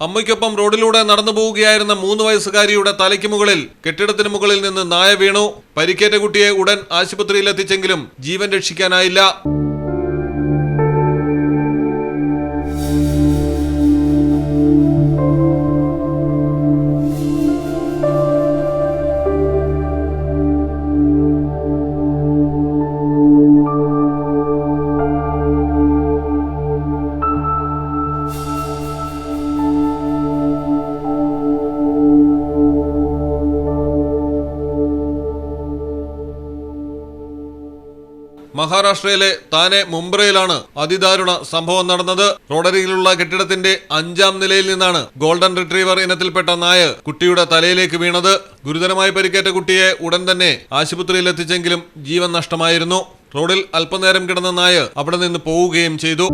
അമ്മയ്ക്കൊപ്പം റോഡിലൂടെ നടന്നു പോവുകയായിരുന്ന മൂന്ന് വയസ്സുകാരിയുടെ തലയ്ക്ക് മുകളിൽ കെട്ടിടത്തിന് മുകളിൽ നിന്ന് നായ വീണു. പരിക്കേറ്റ കുട്ടിയെ ഉടൻ ആശുപത്രിയിൽ എത്തിച്ചെങ്കിലും ജീവൻ രക്ഷിക്കാനായില്ല. മഹാരാഷ്ട്രയിലെ താനെ മുംബ്രയിലാണ് അതിദാരുണ സംഭവം നടന്നത്. റോഡരികിലുള്ള കെട്ടിടത്തിന്റെ അഞ്ചാം നിലയിൽ നിന്നാണ് ഗോൾഡൻ റിട്രീവർ ഇനത്തിൽപ്പെട്ട നായ കുട്ടിയുടെ തലയിലേക്ക് വീണത്. ഗുരുതരമായി പരിക്കേറ്റ കുട്ടിയെ ഉടൻ തന്നെ ആശുപത്രിയിൽ എത്തിച്ചെങ്കിലും ജീവൻ നഷ്ടമായിരുന്നു. റോഡിൽ അല്പനേരം കിടന്ന നായ അവിടെ നിന്ന് പോവുകയും ചെയ്തു.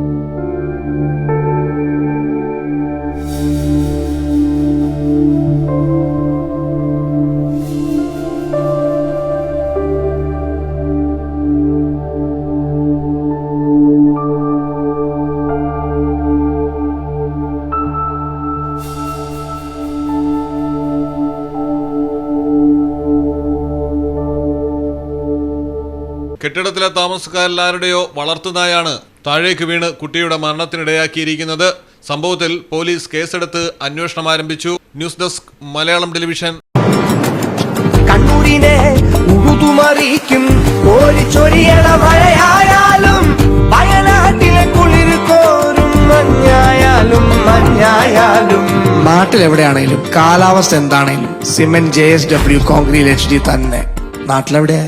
കെട്ടിടത്തിലെ താമസക്കാരെല്ലാവരുടെയോ വളർത്തുനായാണ് താഴേക്ക് വീണ് കുട്ടിയുടെ മരണത്തിനിടയാക്കിയിരിക്കുന്നത്. സംഭവത്തിൽ പോലീസ് കേസെടുത്ത് അന്വേഷണം ആരംഭിച്ചു. News desk Malayalam television. കണ്ണൂരിനെ ഉഴുതുമറിയിക്കും കോരിച്ചൊരിയണ മഴയായാലും വയനാട്ടിലെ കുളിർ കോരും മഞ്ഞായാലും മഞ്ഞായാലും. നാട്ടിലെവിടെയാണേലും കാലാവസ്ഥ എന്താണെങ്കിലും cement J S W concrete H D തന്നെ. നാട്ടിലെവിടെയാ?